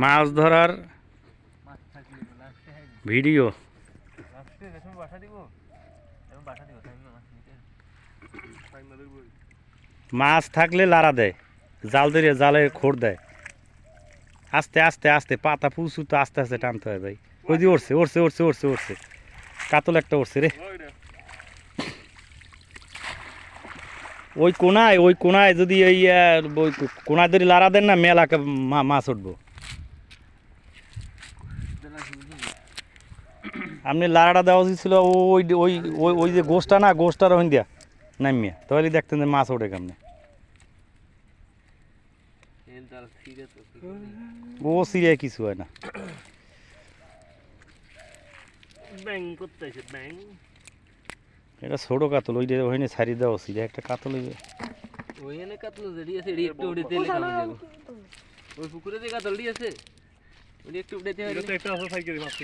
মাছ ধরার ভিডিও। মাছ থাকলে লারা দেয়, জাল ধরে জালে খোর দেয়। আস্তে আস্তে আস্তে, পাতা পুষু তো আস্তে আস্তে টানতে হয় ভাই। ওই দিয়ে উঠছে উঠছে উঠছে উঠছে উঠছে কাতল একটা উঠছে রে। ওই কোনায় ওই কোনায় যদি ওই কোনায় ধরে লারা দেন না, মেলাকে মাছ উঠবো। আপনি লাড়াটা দেওয়া উচিত ছিল ওই ওই ওই ওই যে গোষ্ঠটা না গোষ্ঠটা রহিন দিয়া নামিয়া। তাহলে দেখতেন যে মাছ ওঠে কেমনে। ও সিরিয়া কিছু হয় না। এটা ছোটো কাতল ওই ওইখানে ছাড়ি দেওয়া সিরিয়া একটা কাতল ওই ওইখানে কাতল জড়ি আছে এটি একটু উড়ে তেলে খাওয়া যাব? ওই পুকুরে যে কাতল আছে ওটি একটু একটা আছে সাইকেল মাছ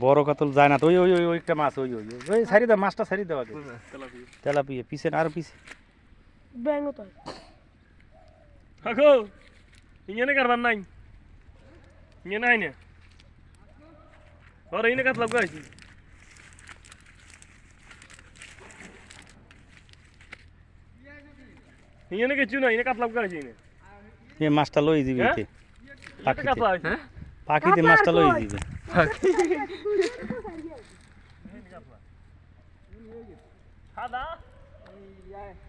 বড় কাতল যায় না তো ওই ওই ওই ওই একটা মাছ ওই ওই ওই। ছাড়ি দাও মাছটা দেওয়া কই মাছ? তেলাপিয়া। তেলা পিয়ে পিছে না আর পিছে। ব্যাঙ তো হাকো ইঞ্জনে কারবার নাই। ইঞ্জনে আই না ওর ইনে কাত লাগা আইছি? ইঞ্জনে কিছু না ইনে কাত লাগা আইছি ইনে? এ মাছটা লই দিবি হ্যাঁ? পাখিতে। হ্যাঁ? পাখিতে মাছটা লই দিবি সাদা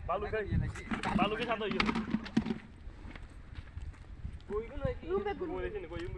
বালু খাই বালু কে সাদা ইয়ে কইগুলো কি কই এসে কই ইমু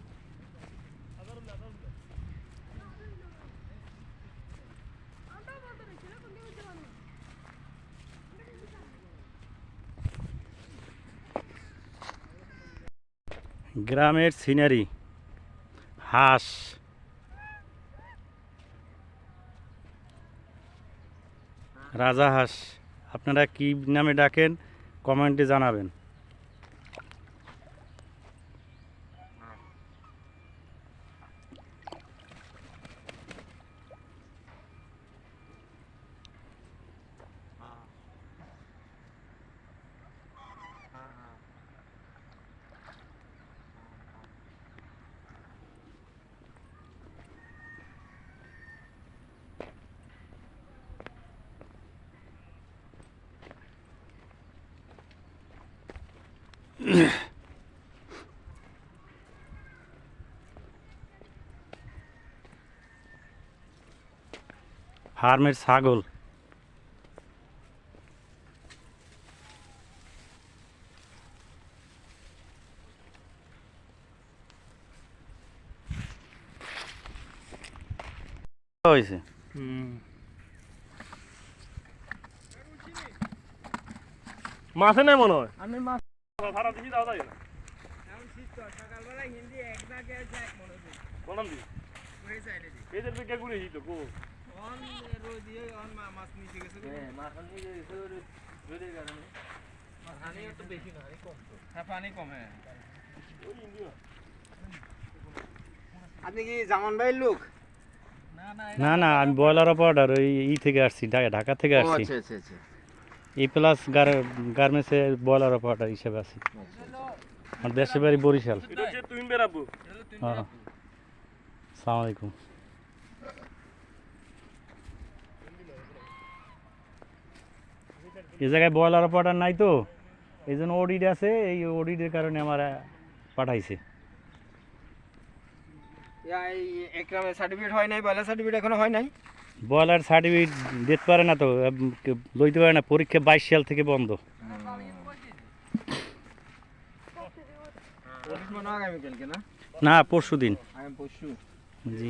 গ্রামের সিনারি। হাঁস। রাজা হাঁস। আপনারা কি নামে ডাকেন কমেন্টে জানাবেন। ফার্মের ছাগল। হয়েছে? মাছে নাই মনে হয়? আমি মাছ সারা দাও তাই না এখন শীত তো সকালবেলা হিন্দি এক জায়গায় আছে এক মনে হচ্ছে বলাম দি। ওই সাইডে দি। এদের দিকে ঘুরে এসেছি তো অন রোজ অন মাছ নিচে গেছে। হ্যাঁ মাছ নিচে গেছে রোদের কারণে পানি একটু বেশি না কম তো। হ্যাঁ পানি কম হ্যাঁ। আপনি কি জামান ভাইয়ের লোক? না না না না আমি ব্রয়লার অপারেটার ওই ই থেকে আসছি ঢাকা- ঢাকা থেকে আসছি। আচ্ছা আচ্ছা আচ্ছা। ই প্লাস গার্মেন্টসে ব্রয়লার অপারেটার হিসেবে আছি। আমার দেশের বাড়ি বরিশাল। হ্যাঁ। সালাম আলাইকুম। এ জায়গায় ব্রয়লার পাঠার নাই তো এই জন্য অডিট আছে এই অডিটের কারণে আমার পাঠাইছে। একরামে সার্টিফিকেট হয় নাই বয়লার সার্টিফিকেট এখনও হয় নাই? ব্রয়লার সার্টিফিকেট দিতে পারে না তো লইতে পারে না পরীক্ষা বাইশ সাল থেকে বন্ধ মনে হয় না পরশু দিন জি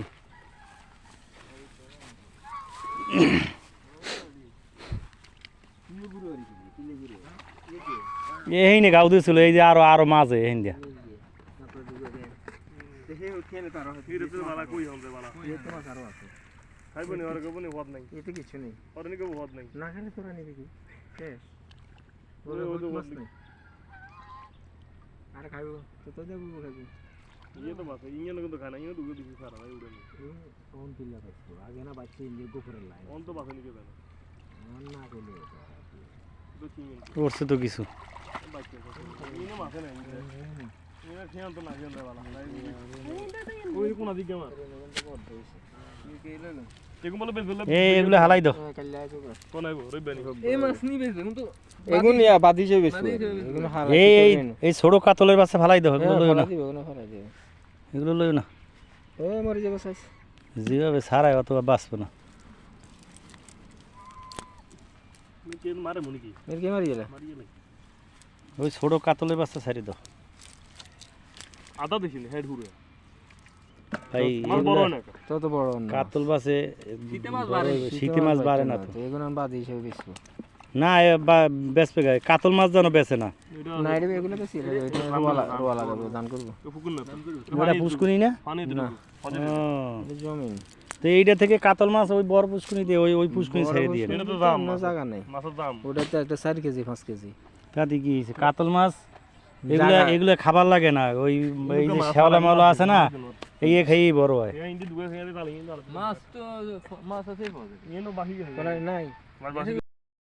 এই নে এই যে আরও আরও মাঝে এই দিয়া তার বালা কই হতে বালা মাছ আরও আছে খাইব নি আর কব নি হদ নাই এতে কিছু নেই আর নি কব হদ নাই না খেলে তোরা নিবি কি শেষ ওরে, ওরে, মাছ ওরে। নেই আরে খাইবো তো তো দেবো খাইবো ইয়ে তো বাসে ইয়ে কিন্তু খায় না ইয়ে দুগে দিছি সারা ভাই উড়ে নি কোন পিল্লা পাচ্ছো আগে না বাচ্চা ইঞ্জিন গোপরের লাইন অন তো বাসে নিকে জানা আমার না কইলে তো চিনি করছে তো কিছু বাচ্চা ইয়ে মাসে নাই ইয়ে খেয়াল তো না খেয়াল বালা ওই কোন দিকে আমার এগুলো বলে বেশ বলে এই এগুলো হালাই দাও। এই ছোট কাতলের বাচ্চা ফালাই দাও এগুলো না। এগুলো লইও না। যেভাবে বাঁচবে না। ওই ছোট কাতলের ছাড়ি দাও। আদা দিছিনি হেড হুরে ভাই মাছ বড় না তত বড় না। কাতল মাছ বাড়ে শীতে মাছ বাড়ে না তো। এগুন আমি হিসেবে বেচবো। না বেচবে গায়ে কাতল মাছ যেন বেচে না। ওটা পুষ্কুনি তো এইটা থেকে কাতল মাছ ওই বড় পুষ্কুনি দিয়ে ওই ওই পুষ্কুনি ছেড়ে দিয়ে জায়গা নেই। ওটা তো একটা চার কেজি পাঁচ কেজি। তাতে কি হয়েছে? কাতল মাছ এগুলো এগুলো খাবার লাগে না। ওই এই যে শ্যাওলা মাওলা আছে না? এই খেয়েই বড় হয় মাছ তো মাছ আছে ইয়ে নো বাকি নাই